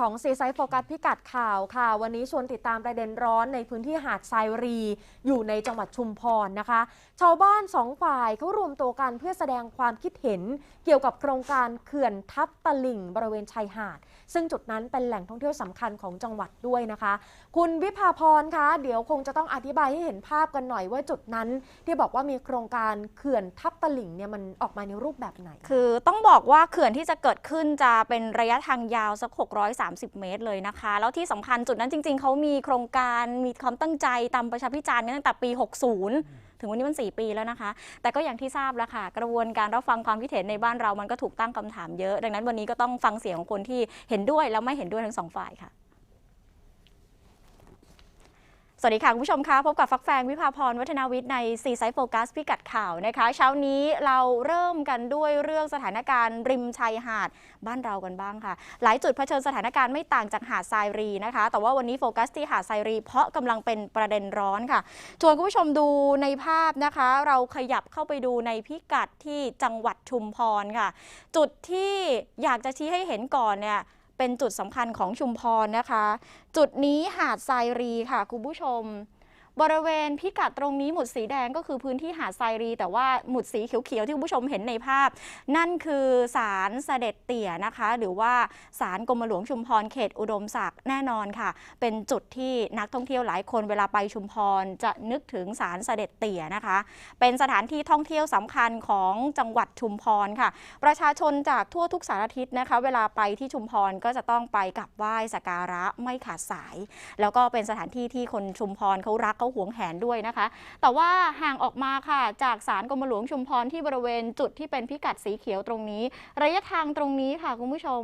ของซีไซโฟกัสพิกัดข่าวค่ะ วันนี้ชวนติดตามประเด็นร้อนในพื้นที่หาดทรายรี อยู่ในจังหวัดชุมพรนะคะ ชาวบ้านสองฝ่ายเขารวมตัวกันเพื่อแสดงความคิดเห็น เกี่ยวกับโครงการเขื่อนทับตลิ่งบริเวณชายหาด ซึ่งจุดนั้นเป็นแหล่งท่องเที่ยวสำคัญของจังหวัดด้วยนะคะ คุณวิภาพรคะเดี๋ยวคงจะต้องอธิบายให้เห็นภาพกันหน่อยว่าจุดนั้น ที่บอกว่ามีโครงการเขื่อนทับตลิ่งเนี่ยมันออกมาในรูปแบบไหน คือต้องบอกว่าเขื่อนที่จะเกิดขึ้นจะเป็นระยะทางยาวสัก130 เมตรเลยนะคะ แล้วที่สำคัญจุดนั้นจริง ๆ เขามีโครงการมีความตั้งใจตามประชาพิจารณ์กันตั้งแต่ปี 60 ถึงวันนี้มัน 4 ปีแล้วนะคะ แต่ก็อย่างที่ทราบแล้วค่ะ กระบวนการรับฟังความคิดเห็นในบ้านเรามันก็ถูกตั้งคำถามเยอะ ดังนั้นวันนี้ก็ต้องฟังเสียงของคนที่เห็นด้วยแล้วไม่เห็นด้วยทั้งสองฝ่ายค่ะ ส วัสดีค่ะ คุณผู้ชมคะพบกับฟักแฟงวิภาพรวัฒนาวิทย์ในซีไซโฟกัสพิกัดข่าวนะคะ เช้านี้เราเริ่มกันด้วยเรื่องสถานการณ์ริมชายหาดบ้านเรากันบ้างค่ะ หลายจุดเผชิญสถานการณ์ไม่ต่างจากหาดทรายรีนะคะ แต่ว่าวันนี้โฟกัสที่หาดทรายรี เพราะกำลังเป็นประเด็นร้อนค่ะชวนคุณผู้ชมดูในภาพนะคะ เราขยับเข้าไปดูในพิกัดที่จังหวัดชุมพรค่ะ จุดที่อยากจะชี้ให้เห็นก่อนเนี่ย เป็นจุดสำคัญของชุมพรนะคะ จุดนี้หาดทรายรีค่ะคุณผู้ชม บริเวณพิกัดตรงนี้หมุดสีแดงก็คือพื้นที่หาดทรายรี แต่ว่าหมุดสีเขียวๆที่คุณผู้ชมเห็นในภาพ นั่นคือศาลเสด็จเตี่ยนะคะ หรือว่าศาลกรมหลวงชุมพรเขตอุดมศักดิ์แน่นอนค่ะ เป็นจุดที่นักท่องเที่ยวหลายคนเวลาไปชุมพรจะนึกถึงศาลเสด็จเตี่ยนะคะ เป็นสถานที่ท่องเที่ยวสำคัญของจังหวัดชุมพรค่ะ ประชาชนจากทั่วทุกสารทิศนะคะ เวลาไปที่ชุมพรก็จะต้องไปกราบไหว้สักการะไม่ขาดสาย แล้วก็เป็นสถานที่ที่คนชุมพรเขารักเขาหวงแหนด้วยนะคะ แต่ว่าห่างออกมาค่ะ จากศาลกรมหลวงชุมพรที่บริเวณจุดที่เป็นพิกัดสีเขียวตรงนี้ ระยะทางตรงนี้ค่ะคุณผู้ชม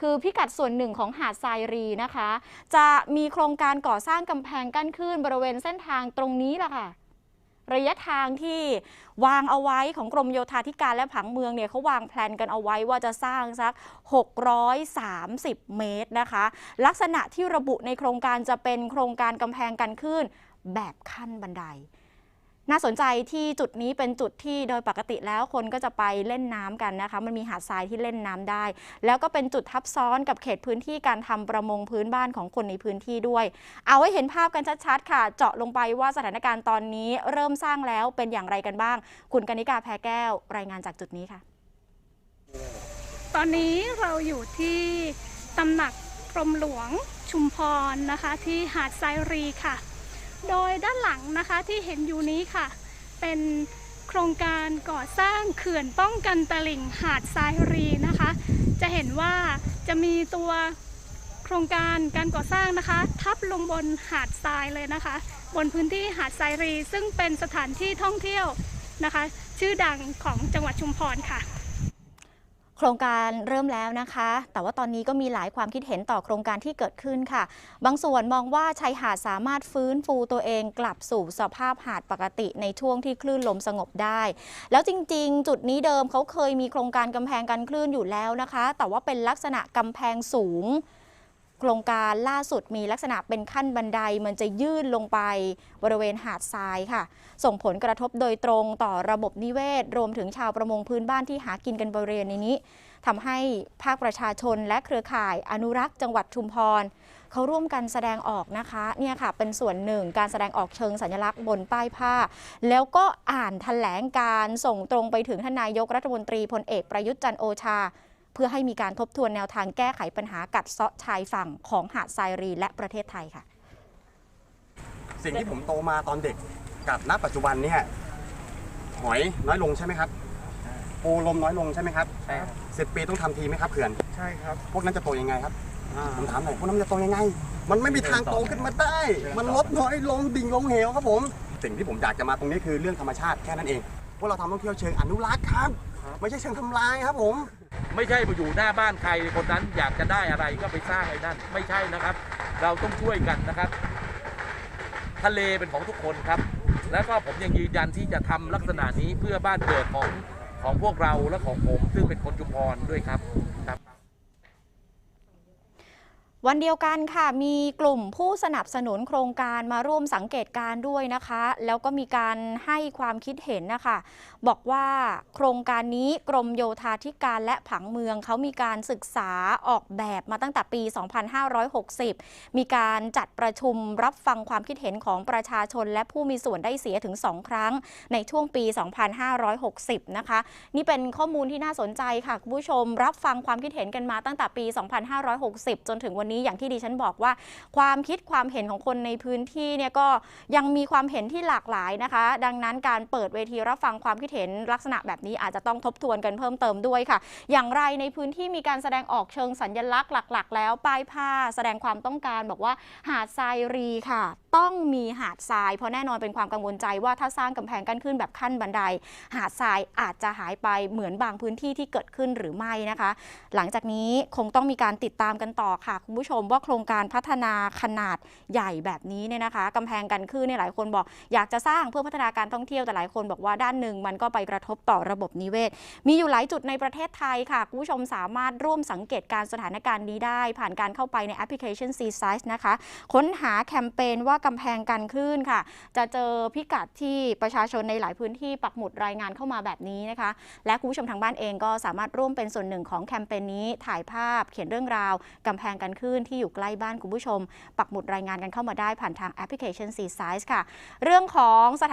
คือพิกัดส่วนหนึ่งของหาดทรายรีนะคะ จะมีโครงการก่อสร้างกำแพงกั้นคลื่นบริเวณเส้นทางตรงนี้แหละค่ะ ระยะทางที่วางเอาไว้ของกรมโยธาธิการและผังเมืองเนี่ยเขาวางแผนกันเอาไว้ว่าจะสร้างสัก 630 เมตรนะคะ ลักษณะที่ระบุในโครงการจะเป็นโครงการกำแพงกันคลื่น แบบขั้นบันได น่าสนใจที่จุดนี้เป็นจุดที่โดยปกติแล้วคนก็จะไปเล่นน้ำกันนะคะ มันมีหาดทรายที่เล่นน้ำได้ แล้วก็เป็นจุดทับซ้อนกับเขตพื้นที่การทำประมงพื้นบ้านของคนในพื้นที่ด้วย เอาให้เห็นภาพกันชัดๆ ค่ะ เจาะลงไปว่าสถานการณ์ตอนนี้เริ่มสร้างแล้วเป็นอย่างไรกันบ้าง คุณกนิกาแพรแก้ว รายงานจากจุดนี้ค่ะ ตอนนี้เราอยู่ที่ตำหนักกรมหลวงชุมพรนะคะ ที่หาดทรายรีค่ะ โดยด้านหลังนะคะที่เห็นอยู่นี้ค่ะ เป็นโครงการก่อสร้างเขื่อนป้องกันตลิ่งหาดทรายรีนะคะ จะเห็นว่าจะมีตัวโครงการการก่อสร้างนะคะ ทับลงบนหาดทรายเลยนะคะ บนพื้นที่หาดทรายรี ซึ่งเป็นสถานที่ท่องเที่ยวนะคะ ชื่อดังของจังหวัดชุมพรค่ะ ครงการเริ่มแล้วนะคะ แต่ว่าตอนนี้ก็มีหลายความคิดเห็นต่อโครงการที่เกิดขึ้นค่ะ บางส่วนมองว่าชายหาดสามารถฟื้นฟูตัวเองกลับสู่สภาพหาดปกติในช่วงที่คลื่นลมสงบได้ แล้วจริงๆ จุดนี้เดิมเขาเคยมีโครงการกำแพงกันคลื่นอยู่แล้วนะคะ แต่ว่าเป็นลักษณะกำแพงสูง โครงการล่าสุดมีลักษณะเป็นขั้นบันไดมันจะยื่นลงไปบริเวณหาดทรายค่ะ ส่งผลกระทบโดยตรงต่อระบบนิเวศ รวมถึงชาวประมงพื้นบ้านที่หากินกันบริเวณนี้ทำให้ภาคประชาชนและเครือข่ายอนุรักษ์จังหวัดชุมพรเขาร่วมกันแสดงออกนะคะเนี่ยค่ะเป็นส่วนหนึ่งการแสดงออกเชิงสัญลักษณ์บนป้ายผ้า แล้วก็อ่านแถลงการส่งตรงไปถึงท่านนายกรัฐมนตรีพลเอกประยุทธ์จันโอชา เพื่อให้มีการทบทวนแนวทางแก้ไขปัญหากัดเซาะชายฝั่งของหาดทรายรีและประเทศไทยค่ะ สิ่งที่ผมโตมาตอนเด็กกับณปัจจุบันเนี่ยหอยน้อยลงใช่ไหมครับปูลมน้อยลงใช่ไหมครับใช่ครับสิบปีต้องทำทีไหมครับเขื่อนใช่ครับ พวกนั้นจะโตยังไงครับผมถามหน่อยพวกนั้นจะโตยังไง มันไม่มีทางโตขึ้นมาได้ มันลดน้อยลงดิ่งลงเหวครับผม สิ่งที่ผมอยากจะมาตรงนี้คือเรื่องธรรมชาติแค่นั้นเอง พวกเราทำท่องเที่ยวเชิงอนุรักษ์ครับ ไม่ใช่เชิงทำลายครับผม ไม่ใช่ไปอยู่หน้าบ้านใครคนนั้นอยากจะได้อะไรก็ไปสร้างไอ้นั่นไม่ใช่นะครับ เราต้องช่วยกันนะครับ ทะเลเป็นของทุกคนครับ แล้วก็ผมยังยืนยันที่จะทำลักษณะนี้เพื่อบ้านเกิดของของพวกเราและของผมซึ่งเป็นคนชุมพรด้วยครับครับ วันเดียวกันค่ะมีกลุ่มผู้สนับสนุนโครงการมาร่วมสังเกตการ์ด้วยนะคะ แล้วก็มีการให้ความคิดเห็นนะคะ บอกว่าโครงการนี้กรมโยธาธิการและผังเมืองเขามีการศึกษาออกแบบมาตั้งแต่ปี 2560 มีการจัดประชุมรับฟังความคิดเห็นของประชาชน และผู้มีส่วนได้เสียถึง 2 ครั้ง ในช่วงปี 2560 นะคะ นี่เป็นข้อมูลที่น่าสนใจค่ะคุณผู้ชม รับฟังความคิดเห็นกันมาตั้งแต่ปี 2560 จนถึงวันนี้อย่างที่ดิฉันบอกว่า ความคิดความเห็นของคนในพื้นที่เนี่ยก็ยังมีความเห็นที่หลากหลายนะคะ ดังนั้นการเปิดเวทีรับฟังความคิดเห็นลักษณะแบบนี้อาจจะต้องทบทวนกันเพิ่มเติมด้วยค่ะ อย่างไรในพื้นที่มีการแสดงออกเชิงสัญลักษณ์หลัก ๆ แล้วป้ายผ้า แสดงความต้องการบอกว่าหาดทรายรีค่ะ ต้องมีหาดทราย เพราะแน่นอนเป็นความกังวลใจว่าถ้าสร้างกำแพงกั้นขึ้นแบบขั้นบันได หาดทรายอาจจะหายไปเหมือนบางพื้นที่ที่เกิดขึ้นหรือไม่นะคะ หลังจากนี้คงต้องมีการติดตามกันต่อค่ะ คุณผู้ชมว่าโครงการพัฒนาขนาดใหญ่แบบนี้เนี่ยนะคะกำแพงกันคลื่นเนี่ยหลายคนบอก อยากจะสร้างเพื่อพัฒนาการท่องเที่ยวแต่หลายคนบอกว่าด้านหนึ่งมันก็ไปกระทบต่อระบบนิเวศ มีอยู่หลายจุดในประเทศไทยค่ะคุณผู้ชมสามารถร่วมสังเกตการณ์สถานการณ์นี้ได้ ผ่านการเข้าไปในแอปพลิเคชัน c s i z e นะคะ ค้นหาแคมเปญว่ากำแพงกันคลื่นค่ะ จะเจอพิกัดที่ประชาชนในหลายพื้นที่ปักหมุดรายงานเข้ามาแบบนี้นะคะ และคุณผู้ชมทางบ้านเองก็สามารถร่วมเป็นส่วนหนึ่งของแคมเปญนี้ ถ่ายภาพเขียนเรื่องราวกำแพงกันคลื่นที่อยู่ใกล้บ้านคุณผู้ชม ปักหมุดรายงานกันเข้ามาได้ผ่านทางแอปพลิเคชัน c s i z e ค่ะ เรื่องของสถาน